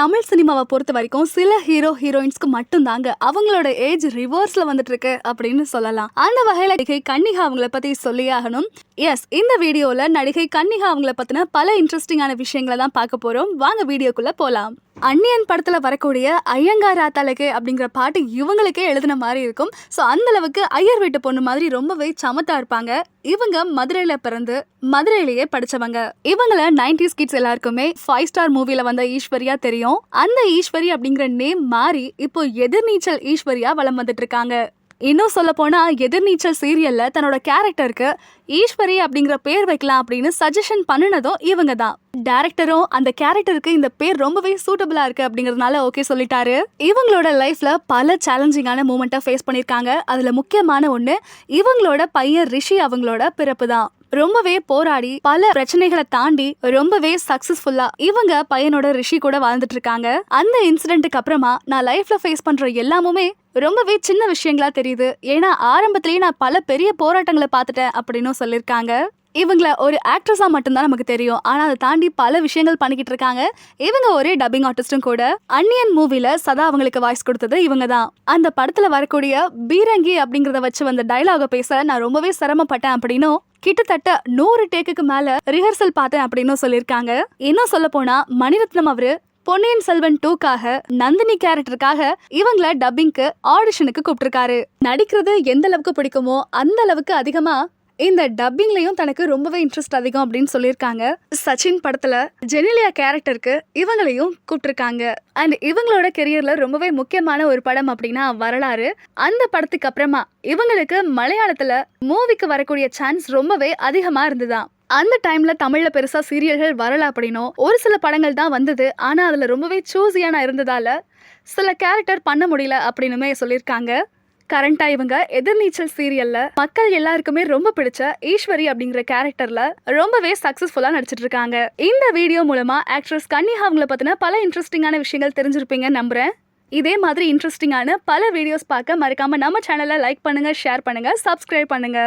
தமிழ் சினிமாவை பொறுத்த வரைக்கும் சில ஹீரோ ஹீரோயின்ஸ்க்கு மட்டும்தாங்க அவங்களோட ஏஜ் ரிவர்ஸ்ல வந்துட்டு இருக்கு அப்படின்னு சொல்லலாம். அந்த வகையில நடிகை கன்னிகா அவங்கள பத்தி சொல்லியாகணும் எஸ் இந்த வீடியோல நடிகை கன்னிகா அவங்கள பத்தின பல இன்ட்ரெஸ்டிங்கான விஷயங்களை தான் பார்க்க போறோம். வாங்க வீடியோக்குள்ள போலாம். அன்னியன் படத்தில் வரக்கூடிய ஐயங்கார் ஆத்தாளுக்கு அப்படிங்கிற பாட்டு இவங்களுக்கே எழுதின மாதிரி இருக்கும். ஸோ அந்த அளவுக்கு ஐயர் வீட்டு பொண்ணு மாதிரி ரொம்பவே சமத்தா இருப்பாங்க. இவங்க மதுரையில் பிறந்து மதுரையிலேயே படிச்சவங்க. இவங்கள நைன்டிஸ் கிட்ஸ் எல்லாருக்குமே ஃபைவ் ஸ்டார் மூவியில் வந்த ஈஸ்வரியா தெரியும். அந்த ஈஸ்வரி அப்படிங்கிற நேம் மாறி இப்போ எதிர்நீச்சல் ஈஸ்வரியா வளம் வந்துட்டு இருக்காங்க. இன்னும் சொல்ல போனால் எதிர்நீச்சல் சீரியலில் தன்னோட கேரக்டருக்கு ஈஸ்வரி அப்படிங்கிற பேர் வைக்கலாம் அப்படின்னு சஜஷன் பண்ணினதும் இவங்க தான். டேரக்டரும் அந்த கேரக்டருக்கு இந்த பேர் ரொம்பவே சூட்டபிளா இருக்கு அப்படிங்கறதுனால ஓகே சொல்லிட்டாரு. இவங்களோட லைஃப்ல பல சேலஞ்சிங்கான மூமெண்ட்டை ஃபேஸ் பண்ணிருக்காங்க அதுல முக்கியமான ஒண்ணு இவங்களோட பையன் ரிஷி அவங்களோட பிறப்பு தான். ரொம்பவே போராடி பல பிரச்சனைகளை தாண்டி ரொம்பவே சக்சஸ்ஃபுல்லா இவங்க பையனோட ரிஷி கூட வாழ்ந்துட்டு இருக்காங்க. அந்த இன்சிடென்ட்டுக்கு அப்புறமா நான் லைஃப்ல ஃபேஸ் பண்ற எல்லாமுமே ரொம்பவே சின்ன விஷயங்களா தெரியுது. ஏன்னா ஆரம்பத்திலேயே நான் பல பெரிய போராட்டங்களை பார்த்துட்டேன் அப்படின்னு சொல்லியிருக்காங்க. இவங்கள ஒரு ஆக்ட்ரஸா மட்டும்தான் நமக்கு தெரியும். ஆனா அதை தாண்டி பல விஷயங்கள் பண்ணிக்கிட்டு இருக்காங்க. இவங்க ஒரே டப்பிங் ஆர்டிஸ்டும் கூட. அன்னியன் மூவில சதா அவங்களுக்கு வாய்ஸ் கொடுத்தது இவங்க தான். அந்த படத்துல வரக்கூடிய பீரங்கி அப்படிங்கறத வச்சு வந்த டயலாக பேச நான் ரொம்பவே சிரமப்பட்டேன் அப்படின்னும் கிட்டத்தட்ட நூறு டேக்குக்கு மேல ரிஹர்சல் பார்த்தேன் அப்படின்னு சொல்லியிருக்காங்க. இன்னும் சொல்ல போனா மணிரத்னம் அவரு பொன்னியின் செல்வன் டூக்காக நந்தினி கேரக்டருக்காக இவங்கள டப்பிங்க்கு ஆடிஷனுக்கு கூப்பிட்டுருக்காரு. நடிக்கிறது எந்த அளவுக்கு பிடிக்குமோ அந்த அளவுக்கு அதிகமா இந்த டப்பிங்லையும் தனக்கு ரொம்பவே இன்ட்ரெஸ்ட் அதிகம் அப்படின்னு சொல்லியிருக்காங்க. சச்சின் படத்துல ஜெனிலியா கேரக்டருக்கு இவங்களையும் கூப்பிட்டுருக்காங்க. அண்ட் இவங்களோட கெரியர்ல ரொம்பவே முக்கியமான ஒரு படம் அப்படின்னா வரலாறு. அந்த படத்துக்கு அப்புறமா இவங்களுக்கு மலையாளத்துல மூவிக்கு வரக்கூடிய சான்ஸ் ரொம்பவே அதிகமா இருந்துதான் அந்த டைம்ல தமிழ்ல பெருசா சீரியல்கள் வரல அப்படின்னும் ஒரு சில படங்கள் தான் வந்தது. ஆனா அதுல ரொம்பவே சூஸியான இருந்ததால சில கேரக்டர் பண்ண முடியல அப்படின்னுமே சொல்லியிருக்காங்க. கரண்டா இவங்க எதிர்நீச்சல் சீரியல்ல மக்கள் எல்லாருக்குமே ரொம்ப பிடிச்ச ஈஸ்வரி அப்படிங்கிற கேரக்டர்ல ரொம்பவே சக்சஸ்ஃபுல்லா நடிச்சிட்டு இருக்காங்க. இந்த வீடியோ மூலமா ஆக்ட்ரஸ் கன்னிஹா அவங்கள பத்தின பல இன்ட்ரெஸ்டிங்கான விஷயங்கள் தெரிஞ்சிருப்பீங்க நம்புறேன். இதே மாதிரி இன்ட்ரெஸ்டிங்கான பல வீடியோஸ் பார்க்க மறக்காம நம்ம சேனலை லைக் பண்ணுங்க ஷேர் பண்ணுங்க சப்ஸ்கிரைப் பண்ணுங்க.